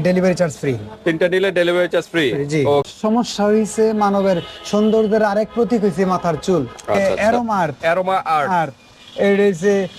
Delivery charge free তিনটা নিলে delivery charge free জি। সমস্যা হয়েছে মানবের সৌন্দর্যের আরেক প্রতীক হয়েছে মাথার চুল। অ্যারোমা আর্ট আর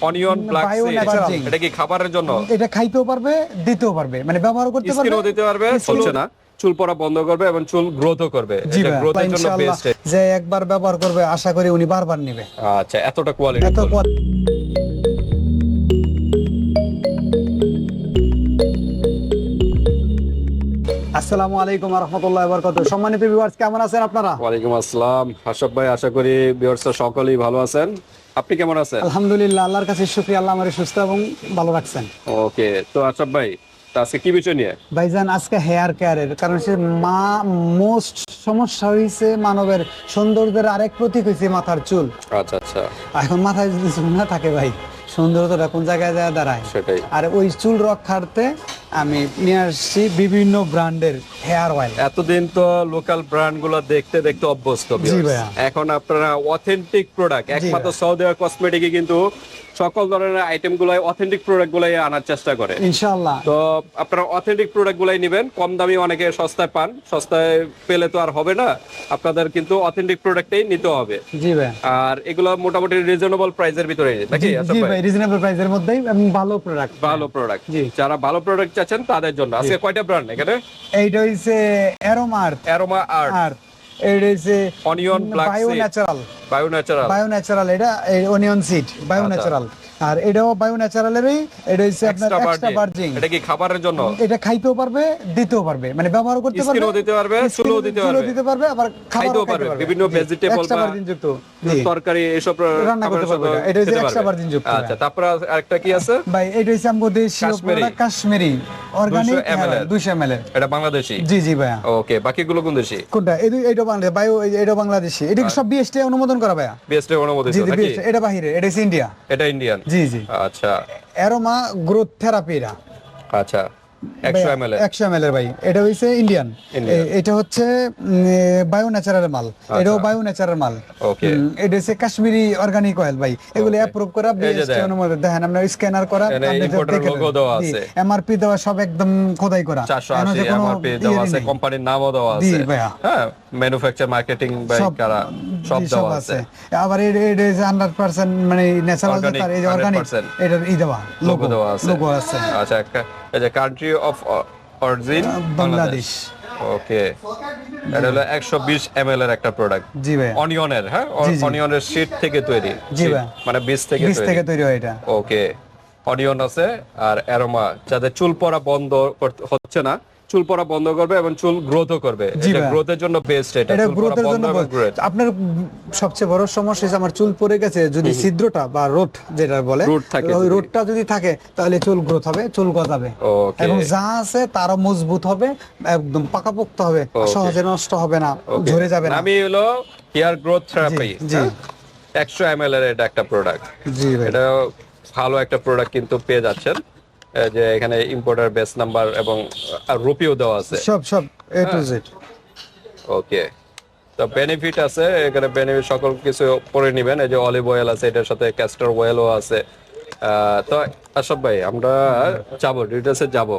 অনিয়ন ব্ল্যাক bio natural। এটা কি খাবারের জন্য? এটা খাইতেও পারবে দিতেও পারবে। মানে ব্যবহার করতে পারবে দিতে পারবে চলছে না। চুল পড়া বন্ধ করবে এবং চুল গ্রোথও করবে। এটা গ্রোথের জন্য বেস্ট যে একবার ব্যবহার করবে আশা করি উনি বারবার নেবে। আচ্ছা এতটা কোয়ালিটি এত কোয়া- আসসালামু আলাইকুম রহমতুল্লাহ বরকত সম্মানিত ভিউয়ার্স কেমন আছেন আপনারা? ওয়ালাইকুম আসসালাম। হাসব ভাই আশা করি ভিউয়ার্সরা সকলেই ভালো আছেন। আপনি কেমন আছেন? আলহামদুলিল্লাহ আল্লাহর কাছে শুক্রিয়া আল্লাহ আমার সুস্থ এবং ভালো রাখছেন। ওকে তো আশব ভাই আজকে কি বিষয় নিয়ে? ভাইজান আজকে হেয়ার কেয়ারের কারণ সে মা মোস্ট সমস্যা হয়েছে মানবের সৌন্দর্যের আরেক প্রতীক হয়েছে মাথার চুল। আচ্ছা আচ্ছা। এখন মাথায় যদি চুল না থাকে ভাই সৌন্দর্যটা কোন জায়গায় যায় দাঁড়ায়? সেটাই। আর ওই চুল রক্ষার্থে আমি নিয়ে আসছি বিভিন্ন ব্র্যান্ডের হেয়ার অয়েল। এতদিন তো লোকাল ব্র্যান্ডগুলো দেখতে দেখতে অভ্যস্ত। এখন আপনারা অথেন্টিক প্রোডাক্ট একমাত্র সৌদি কসমেটিকে কিন্তু সকল ধরনের আইটেম গুলাই অথেন্টিক প্রোডাক্ট গুলাই আনার চেষ্টা করে। ইনশাআল্লাহ। তো আপনারা অথেন্টিক প্রোডাক্ট গুলাই নেবেন কম দামি অনেকে সস্তায় পান সস্তায় পেলে তো আর হবে না আপনাদের কিন্তু অথেন্টিক প্রোডাক্টই নিতে হবে। জি ভাই। আর এগুলো মোটামুটি রিজনেবল প্রাইসের ভিতরে নাকি জি ভাই? রিজনেবল প্রাইসের মধ্যেই ভালো প্রোডাক্ট ভালো প্রোডাক্ট জি। যারা ভালো প্রোডাক্ট চাচ্ছেন তাদের জন্য। আজকে কয়টা ব্র্যান্ড এখানে? এইটা হইছে অ্যারোমার aroma art onion black bio natural bio natural bio natural এটা অনিয়ন সিড বায়ো। ন্যাচারাল আর এটাও বায়ো ন্যাচারালেরই এটা হচ্ছে আপনার এক্সট্রা এক্সট্রা ভার্জিন ভার্জিন এটা কি খাবারের জন্য? এটা খাইতেও পারবে দিতেও পারবে। মানে ব্যবহার করতে পারবে স্কিনও দিতে পারবে চুলও দিতে পারবে। দিতে পারবে আবার খাইতেও পারবে। বিভিন্ন ভেজিটেবল বা ভার্জিন যুক্ত তরকারি এসব রান্না করতে পারবে এটা। হচ্ছে পারবে। virgin যুক্ত, আচ্ছা তারপর আরেকটা কি আছে? ভাই এটা হচ্ছে আমাদের কাশ্মীরি। অর্গানিক 200 ml এর। 200 ml এটা বাংলাদেশি? জি জি ভাইয়া। ওকে বাকিগুলো কোন দেশি? কোনটা? এই এইটা বাংলাদেশ বায়ো এটা বাংলাদেশি। এটা সব বিএসটি অনুমোদন করা ভাইয়া? বিএসটি জি জি এটা বাহিরে এটা ইন্ডিয়া এটা ইন্ডিয়ান জি জি। আচ্ছা। অ্যারোমা গ্রোথ থেরাপিরা আচ্ছা। 100 ml এর। একশো এম ভাই। এটা হচ্ছে ইন্ডিয়ান এটা হচ্ছে বায়ো ন্যাচারাল মাল। এটাও বায়ো ন্যাচারাল মাল. এটা হচ্ছে কাশ্মীরি অর্গানিক অয়েল ভাই। এগুলো অ্যাপ্রুভ করা বিএসটি অনুমোদন। দেখেন আপনার স্ক্যানার করা এখানে importer দেওয়া আছে। এমআরপি দেওয়া সব একদম খোদাই করা। 480 এমআরপি দেওয়া আছে কোম্পানির নামও দেওয়া আছে। হ্যাঁ ম্যানুফ্যাকচার মার্কেটিং বাই সব কারা সব দেওয়া আছে। আবার এটা যে 100% মানে ন্যাচারাল তার এই অর্গানিক এটার ই দেওয়া লোগো দেওয়া আছে। লোগো আছে। আচ্ছা যে country of origin Bangladesh. Okay এটা হলো 120 ml এর একটা প্রোডাক্ট জি ভাই অনিয়নের হ্যাঁ। অনিয়নের শীট থেকে তৈরি। জি ভাই। মানে বীজ থেকে বীজ থেকে তৈরি হয় এটা। ওকে অনিয়ন আছে আর অ্যারোমা যাদের চুল পড়া বন্ধ করতে- হচ্ছে না। চুল পড়া বন্ধ করবে এবং চুল গ্রোথও করবে। এটা গ্রোথের জন্য বেস্ট এটা এটা গ্রোথের বন্ধ জন্য আপনার সবচেয়ে বড় সমস্যা হচ্ছে আমার চুল পড়ে গেছে যদি ছিদ্রটা বা রোট যেটা বলে ওই। রোটটা যদি থাকে তাহলে চুল গ্রোথ হবে চুল গজাবে. এবং যা আছে তারও মজবুত হবে একদম পাকাপোক্ত হবে সহজে নষ্ট হবে না. ঝরে যাবে না। আমি হলো হেয়ার গ্রোথ থেরাপি জি। একশো এম এর এটা একটা প্রোডাক্ট জি ভাই। এটা ভালো একটা প্রোডাক্ট কিন্তু পেয়ে যাচ্ছেন। যে এখানে ইম্পোর্টার বেস নাম্বার এবং রুপিও দেওয়া আছে। সব সব এ টু জেড ওকে। তো বেনিফিট আছে এখানে বেনিফিট সকল কিছু পরে নেবেন। এই যে অলিভ অয়েল আছে এটার সাথে ক্যাস্টর অয়েলও আছে। তো আশাফ ভাই আমরা যাব ডিটেলসে যাব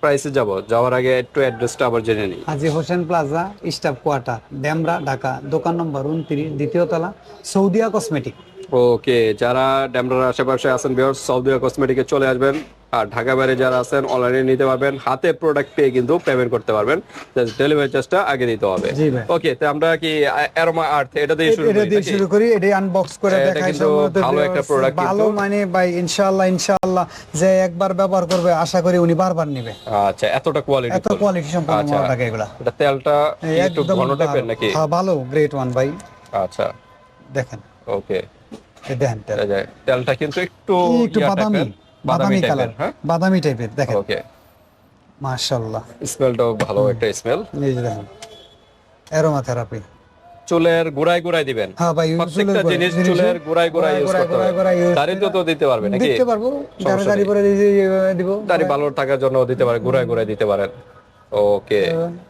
প্রাইসে যাব। যাওয়ার আগে একটু অ্যাড্রেসটা আবার জেনে নিই। আজি Hossain plaza staff quarter Demra Dhaka দোকান নম্বর উনত্রিশ দ্বিতীয় তলা সৌদিয়া কসমেটিক। ওকে যারা ড্যামরার আশেপাশে আছেন বিহার সৌদিয়া কসমেটিকে চলে আসবেন। আর ঢাকা বাইরে যারা আছেন অনলাইনে নিতে পারবেন। হাতে প্রোডাক্ট পেয়ে কিন্তু পেমেন্ট করতে পারবেন। ডেলিভারি চার্জটা আগে দিতে হবে। ওকে তো আমরা কি অ্যারোমা আর্থ এটা দিয়ে শুরু এটা দিয়ে? শুরু করি এটা আনবক্স করে দেখাই কিন্তু ভালো একটা product ভালো মানে ভাই ইনশাআল্লাহ ইনশাআল্লাহ যে একবার ব্যবহার করবে আশা করি উনি বারবার নেবে। আচ্ছা এতটা কোয়ালিটি এত কোয়ালিটি সম্পন্ন আচ্ছা। মাল থাকে এগুলা? এটা তেলটা একটু ঘন টাইপের নাকি? হ্যাঁ, ভালো গ্রেট ওয়ান ভাই। আচ্ছা। দেখেন। ওকে দেখেন তেলটা কিন্তু একটু একটু বাদামি। বাদামি কালার হ্যাঁ? বাদামি টাইপের দেখেন। ওকে। মাশাআল্লাহ। স্মেলটাও ভালো একটা স্মেল। এই দেখেন অ্যারোমা থেরাপি চুলের গোড়ায় গোড়ায় দিবেন। হ্যাঁ ভাই প্রত্যেকটা জিনিস চুলের গোড়ায় গোড়ায় ইউজ করতে হবে। দাড়ি তো দিতে পারবে নাকি? দিতে পারব দাড়ি দিয়ে দিব দাড়ি ভালো থাকার জন্য দিতে পারে গোড়ায় গোড়ায় দিতে পারেন। ওকে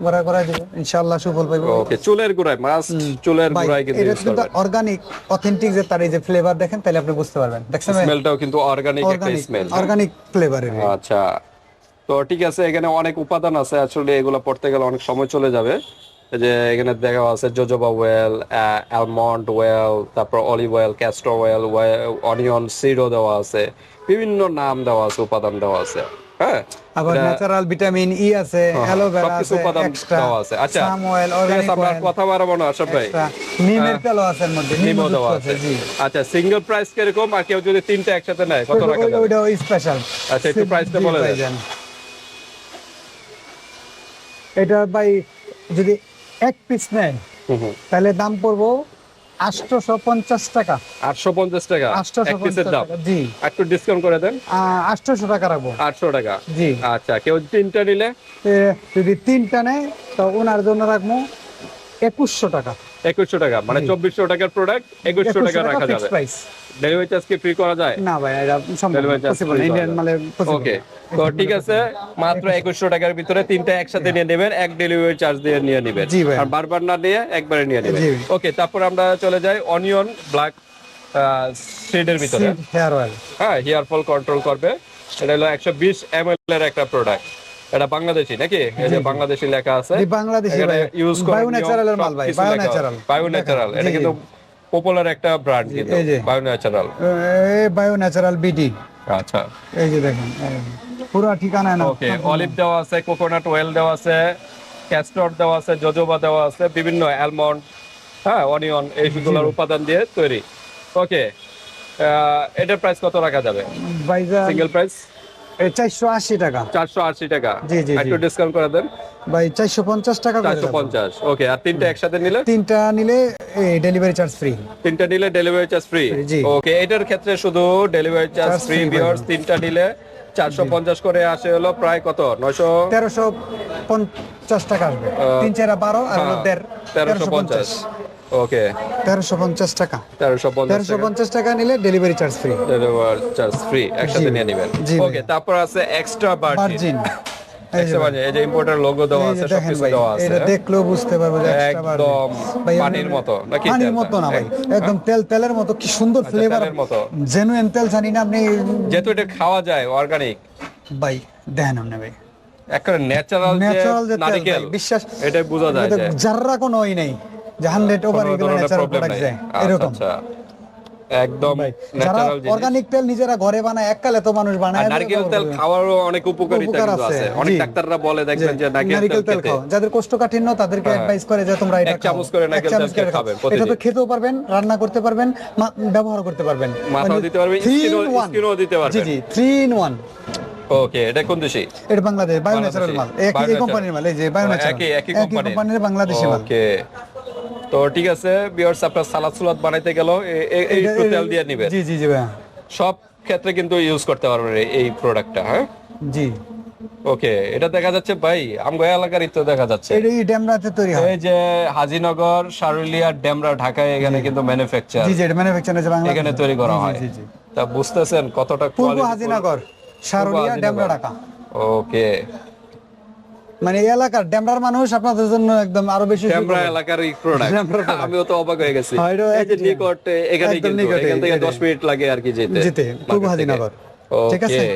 গোড়ায় দিব ইনশাআল্লাহ সুফল পাইবো। ওকে চুলের গোড়ায় মাস্ট চুলের গোড়ায় কিন্তু এটা কিন্তু অর্গানিক অথেন্টিক যে তার এই যে ফ্লেভার দেখেন তাহলে আপনি বুঝতে পারবেন। দেখছেন স্মেলটাও কিন্তু অর্গানিক একটা স্মেল অর্গানিক ফ্লেভারের আচ্ছা। তো ঠিক আছে এখানে অনেক উপাদান আছে আসলে এগুলো পড়তে গেলে অনেক সময় চলে যাবে। যে এখানে দেখা আছে জোজোবা ওয়েল অ্যালমন্ড ওয়েল তারপর olive oil castor oil onion সিডও দেওয়া আছে। বিভিন্ন নাম দেওয়া আছে উপাদান দেওয়া আছে। হ্যাঁ আবার ন্যাচারাল ভিটামিন ই আছে অ্যালোভেরা আছে উপাদান দেওয়া আছে। আচ্ছা সাম অয়েল অর্গানিক অয়েল কথা বাড়াবো না আশরাফ ভাই। নিমের তেলও আছে এর মধ্যে নিম নিমও দেওয়া আছে। আচ্ছা সিঙ্গেল প্রাইস কীরকম? আর কেউ যদি তিনটা একসাথে নেয় কত রাখা যাবে? ওইটা স্পেশাল আচ্ছা, একটু price টা বলে দেন। এটা ভাই যদি এক পিস নেয় তাহলে দাম পড়ব আটশোশো পঞ্চাশ টাকা। আটশো পঞ্চাশ টাকা? আটশোশো পিসের পঞ্চাশ দাম? জি। একটু ডিসকাউন্ট করে দেন। আটশোশো টাকা রাখব। আটশো টাকা? জি। আচ্ছা কেউ তিনটা নিলে? যদি তিনটা নেয় তো ওনার জন্য রাখব একুশশো টাকা। একুশশো টাকা মানে চব্বিশশো টাকার প্রোডাক্ট একুশশো টাকা রাখা যাবে। ডেলিভারি চার্জ কি ফ্রি করা যায়? না ভাই এটা সম্ভব ইন্ডিয়ান মালে ওকে তো ঠিক আছে মাত্র একুশশো টাকার ভিতরে তিনটা একসাথে নিয়ে নেবেন এক ডেলিভারি চার্জ দিয়ে নিয়ে নেবেন। আর বারবার না নিয়ে একবারে নিয়ে নেবেন। ওকে তারপর আমরা চলে যাই অনিয়ন ব্ল্যাক সিডের ভিতরে। হেয়ার অয়েল হ্যাঁ হেয়ার ফল কন্ট্রোল করবে। এটা হলো একশো বিশ এম এর একটা প্রোডাক্ট এটা বাংলাদেশি নাকি? এই যে বাংলাদেশি লেখা আছে। বাংলাদেশি ইউজ করে বায়ো ন্যাচারালের মাল ভাই বায়ো ন্যাচারাল বায়ো ন্যাচারাল এটা কিন্তু পপুলার একটা ব্র্যান্ড কিন্তু বায়ো ন্যাচারাল এই বায়ো ন্যাচারাল বিডি আচ্ছা। এই যে দেখেন পুরো ঠিকানা না ওকে অলিভ দেওয়া আছে কোকোনাট অয়েল দেওয়া আছে ক্যাস্টর দেওয়া আছে জজোবা দেওয়া আছে বিভিন্ন অ্যালমন্ড হ্যাঁ অনিয়ন এইগুলোর উপাদান দিয়ে তৈরি। ওকে এটার প্রাইস কত রাখা যাবে? সিঙ্গেল প্রাইস এই চারশো আশি টাকা। চারশো আশি টাকা। জি, জি। একটু ডিসকাউন্ট করে দেন। ভাই চারশো পঞ্চাশ টাকা করে চারশো রাখব। পঞ্চাশ ওকে আর তিনটা একসাথে নিলে? তিনটা নিলে ডেলিভারি চার্জ ফ্রি তিনটা নিলে ডেলিভারি চার্জ ফ্রি ওকে এটার ক্ষেত্রে শুধু ডেলিভারি চার্জ ফ্রি ভিউয়ার্স তিনটা নিলে চারশো পঞ্চাশ করে আসে হলো প্রায় কত? নয়শো? তেরোশো পঞ্চাশ টাকা আসবে। তিন চারা বারো আর হলো দেড়। তেরোশো পঞ্চাশ। ওকে তেরোশো পঞ্চাশ টাকা। তেরোশো তেরোশো পঞ্চাশ টাকা নিলে delivery charge free delivery charge free একসাথে নিয়ে নেবেন। ওকে তারপর আছে এক্সট্রা বার্জিন মার্জিন এই যে এক্সট্রা বার্জিন এই যে ইম্পোর্টার লোগো দেওয়া আছে সবকিছু দেওয়া আছে। এটা দেখলেও বুঝতে পারব যে একদম পানির মতো, নাকি পানির মতো না ভাই একদম তেল তেলের মতো কি সুন্দর ফ্লেভার মতো। জেনুইন তেল জানি না আপনি যেহেতু এটা খাওয়া যায় অর্গানিক ভাই দেখেন আপনি ভাই। একটা ন্যাচারাল যে নারকেল বিশ্বাস এটাই বোঝা যায় এটাতে যে যাররা কোনো ওই নেই। যে হান্ড্রেড ওভার এগুলো ন্যাচারাল প্রোডাক্ট যায় এরকম। আচ্ছা একদম ন্যাচারাল জিনিস। অর্গানিক তেল নিজেরা ঘরে বানায় এককালে তো মানুষ বানায় নারকেল তেল খাওয়ারও অনেক উপকারিতা আছে, আছে। অনেক ডাক্তাররা বলে দেখবেন যে নারকেল নারকেল তেল তেল খাও। যাদের কোষ্ঠকাঠিন্য তাদেরকে অ্যাডভাইস করে যে তোমরা এটা এক চামচ করে নারকেল তেল খাবেন এটা তো খেতেও পারবেন রান্না করতে পারবেন ব্যবহার করতে পারবেন। মাথাও দিতে পারবেন, স্কিনও- দিতে পারবেন। জি জি থ্রি ইন ওয়ান ওকে এটা কোন দেশি? এটা বাংলাদেশ বায়ো ন্যাচারাল মাল। একই কোম্পানির মাল এই যে বায়ো ও, ন্যাচারাল একই একই কোম্পানির বাংলাদেশি মাল। ওকে। তো ঠিক আছে বিয়ার্স আপনার সালাদ সুলাদ বানাইতে গেল। এই একটু তেল দিয়ে নিবেন জি জি জি ভাইয়া। সব ক্ষেত্রে কিন্তু ইউজ করতে পারবেন এই- প্রোডাক্টটা হ্যাঁ? জি। ওকে এটা দেখা যাচ্ছে ভাই আমগো এলাকারই তো দেখা যাচ্ছে। এটা এই ড্যামরাতে তৈরি হয়। এই যে হাজিনগর সারুলিয়া ডেমরা ঢাকায় এখানে কিন্তু ম্যানুফ্যাকচার জি জি এটা ম্যানুফ্যাকচার আছে বাংলাদেশ। এখানে তৈরি করা হয়। জি জি। তা বুঝতেছেন কতটা পূর্ব quality হাজিনগর সারুলিয়া হাজিনগর। ড্যামরা ঢাকা। ওকে। মানে এই এলাকার ড্যামরার মানুষ আপনাদের জন্য একদম আরও বেশি ক্যামেরা এলাকার এই প্রোডাক্ট। আমিও তো অবাক হয়ে গেছি। হ্যাঁ, এই যে নিকট এখানে কিন্তু এখান থেকে 10 মিনিট লাগে আর কি যেতে। যেতে, পূর্ব। হাজিনগর। ঠিক আছে?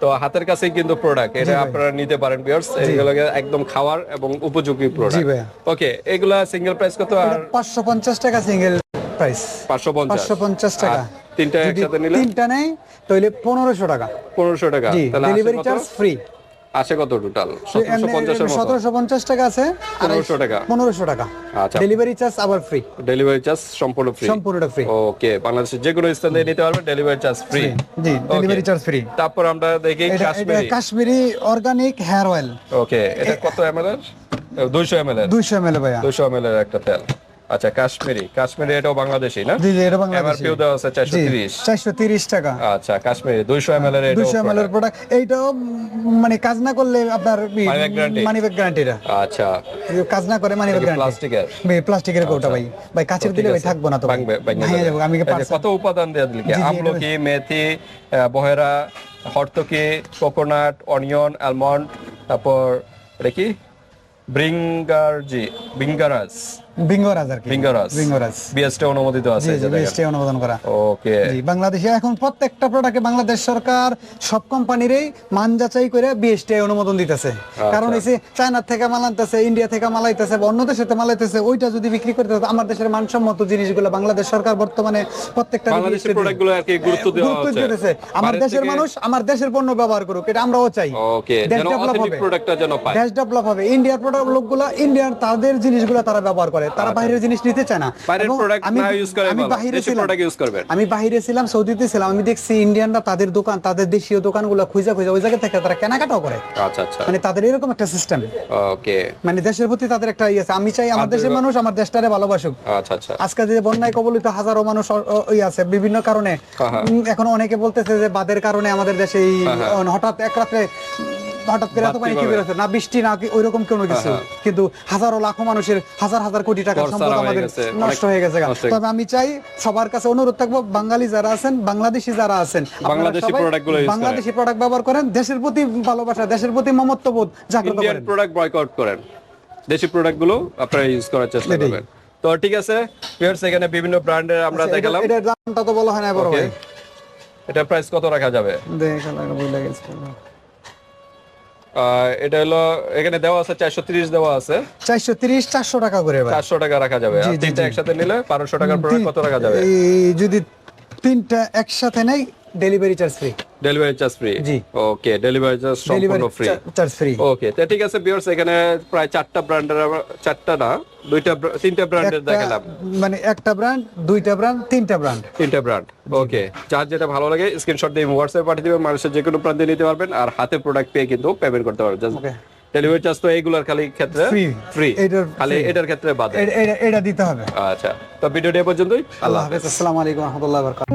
তো হাতের কাছেই কিন্তু প্রোডাক্ট এটা আপনারা নিতে পারেন ভিউয়ার্স এগুলো একদম খাওয়ার এবং উপযোগী প্রোডাক্ট। ওকে এগুলা সিঙ্গেল প্রাইস কত? আর পাঁচশো পঞ্চাশ টাকা সিঙ্গেল প্রাইস 550 পাঁচশো পঞ্চাশ টাকা। আর তিনটা একসাথে নিলে? তিনটা নেই তাহলে পনেরোশো টাকা। 1500 টাকা। তাহলে ডেলিভারি চার্জ ফ্রি আসে কত টোটাল 1750 এর মতো। সতেরোশো পঞ্চাশ টাকা আছে 1500 টাকা। পনেরোশো টাকা। আচ্ছা। ডেলিভারি চার্জ আবার ফ্রি ডেলিভারি চার্জ সম্পূর্ণ ফ্রি সম্পূর্ণটা ফ্রি ওকে বাংলাদেশের যে কোনো স্থান থেকে নিতে পারবেন ডেলিভারি চার্জ ফ্রি জি ডেলিভারি চার্জ ফ্রি তারপর আমরা দেখি Kashmiri. Kashmiri organic hair oil okay এটা কত এমএল এর? 200 এমএল এর। দুইশো এম এল ভাইয়া। 200 এমএল এর একটা তেল। আচ্ছা কাশ্মীরি। কাশ্মীরি এটাও বাংলাদেশি না? জি জি এটা বাংলাদেশি। এমআরপি দেওয়া আছে 430 চারশো তিরিশ। টাকা। আচ্ছা কাশ্মীরি। 200 এমএল এর এটাও দুইশো এম এর প্রোডাক্ট এইটাও মানে কাজ না করলে আপনার? মানি ব্যাগ গ্যারান্টিটা আচ্ছা। কাজ না করে মানি ব্যাগ গ্যারান্টি প্লাস্টিকের? প্লাস্টিকের কৌটা ভাই। ভাই কাছের দিলে ভাই থাকব না তো ভাই। ভেঙে যাব আমি কত উপাদান দেয়া দিল কি? আমলকি মেথি বহেরা হরতকি কোকোনাট অনিয়ন অ্যালমন্ড তারপর এটা কি? ব্রিঙ্গারজি ব্রিঙ্গারাস। বিঙ্গরাজ আর কি। ভিঙ্গারাজ বিঙ্গরাজ। বিএসটি অনুমোদিত আছে জি এই জি যে দেখেন। বিএসটি অনুমোদন করা। ওকে। জি বাংলাদেশে এখন প্রত্যেকটা প্রোডাক্টে বাংলাদেশ সরকার সব কোম্পানিরই মান যাচাই করে বিএসটি অনুমোদন দিতেছে। আচ্ছা। কারণ এই যে থেকে মাল আনতেছে ইন্ডিয়া থেকে মাল আইতেছে বা অন্য দেশের থেকে মাল আইতেছে ওইটা যদি বিক্রি করতে আমার দেশের মানসম্মত জিনিসগুলো বাংলাদেশ সরকার বর্তমানে প্রত্যেকটা বাংলাদেশের প্রোডাক্টগুলো আর কি গুরুত্ব দেওয়া হচ্ছে। দিতেছে। আমার দেশের মানুষ আমার দেশের পণ্য ব্যবহার করুক এটা আমরাও চাই। ওকে দেশ যেন হবে। প্রোডাক্টটা যেন পায়। দেশ ডেভেলপ হবে। ইন্ডিয়ার প্রোডাক্ট লোকগুলো ইন্ডিয়ার তাদের জিনিসগুলো তারা ব্যবহার করে। তারা বাইরের জিনিস নিতে চায় না। আমি করে বাইরে ছিলাম। আমি বাইরে ছিলাম সৌদিতে ছিলাম আমি দেখছি ইন্ডিয়ানরা তাদের দোকান তাদের দেশীয় দোকানগুলো খুঁজে খুঁজে ওই জায়গা থেকে তারা কেনাকাটাও করে। আচ্ছা আচ্ছা। মানে তাদের এরকম একটা সিস্টেম ওকে মানে দেশের প্রতি তাদের একটা ইয়ে আছে। আমি চাই আমার দেশের মানুষ আমার দেশটারে ভালোবাসুক। আচ্ছা আচ্ছা। আজকে যে বন্যায় কবলিত হাজারো মানুষ অ- ইয়ে আছে বিভিন্ন কারণে। হ্যাঁ, এখন অনেকে বলতেছে যে বাদের কারণে আমাদের দেশে এই হঠাৎ এক রাত্রে উম, হঠাৎ করে এত পানি কি বেরোচ্ছে? না বৃষ্টি না ওইরকম কোনো কিছু? কিন্তু হাজারো লাখো মানুষের হাজার হাজার কোটি টাকার সম্পদ আমাদের নষ্ট হয়ে গেছে হয়ে তবে আমি চাই সবার কাছে অনুরোধ থাকব বাঙালি যারা আছেন বাংলাদেশি যারা আছেন বাংলাদেশি প্রোডাক্ট ব্যবহার করেন দেশের প্রতি ভালোবাসা দেশের প্রতি মমত্ববোধ জাগ্রত করেন। প্রোডাক্ট বয়কট করেন। দেশি প্রোডাক্টগুলো আপনারা ইউজ করার চেষ্টা করবেন। তো ঠিক আছে এখানে বিভিন্ন ব্র্যান্ডের আমরা আচ্ছা, দেখালাম। এটা- দামটা তো বলা হয় না বড় ভাই। এটা প্রাইস কত রাখা যাবে? দেখালাম বুঝলে গেছে। আহ, এটা হলো এখানে দেওয়া আছে চারশো তিরিশ দেওয়া আছে। চারশো তিরিশ চারশো টাকা করে চারশো টাকা রাখা যাবে। তিনটা একসাথে নিলে বারোশো টাকার প্রোডাক্ট কত রাখা যাবে? যদি তিনটা একসাথে নেই delivery charge free delivery charge free জি। ওকে ডেলিভারি চার্জ সম্পূর্ণ ফ্রি চার্জ ফ্রি ওকে তো ঠিক আছে ভিউয়ার্স এখানে প্রায় চারটা ব্র্যান্ডের চারটা না? দুইটা তিনটা ব্র্যান্ডের দেখালাম। মানে একটা ব্র্যান্ড দুইটা ব্র্যান্ড তিনটা ব্র্যান্ড তিনটা ব্র্যান্ড ওকে যার যেটা ভালো লাগে স্ক্রিনশট দিয়ে হোয়াটসঅ্যাপে পাঠিয়ে দিবেন মানুষের যে কোনো প্রান্তে নিতে পারবেন আর হাতে প্রোডাক্ট পেয়ে কিন্তু পেমেন্ট করতে পারবেন. ডেলিভারি চার্জ তো এইগুলোর খালি ক্ষেত্রে ফ্রি খালি এটার ক্ষেত্রে বাদে। এটা দিতে হবে। আচ্ছা তো ভিডিওটি পর্যন্তই। আল্লাহ হাফেজ আসসালামু আলাইকুম রহমতুল্লাহ বরকাত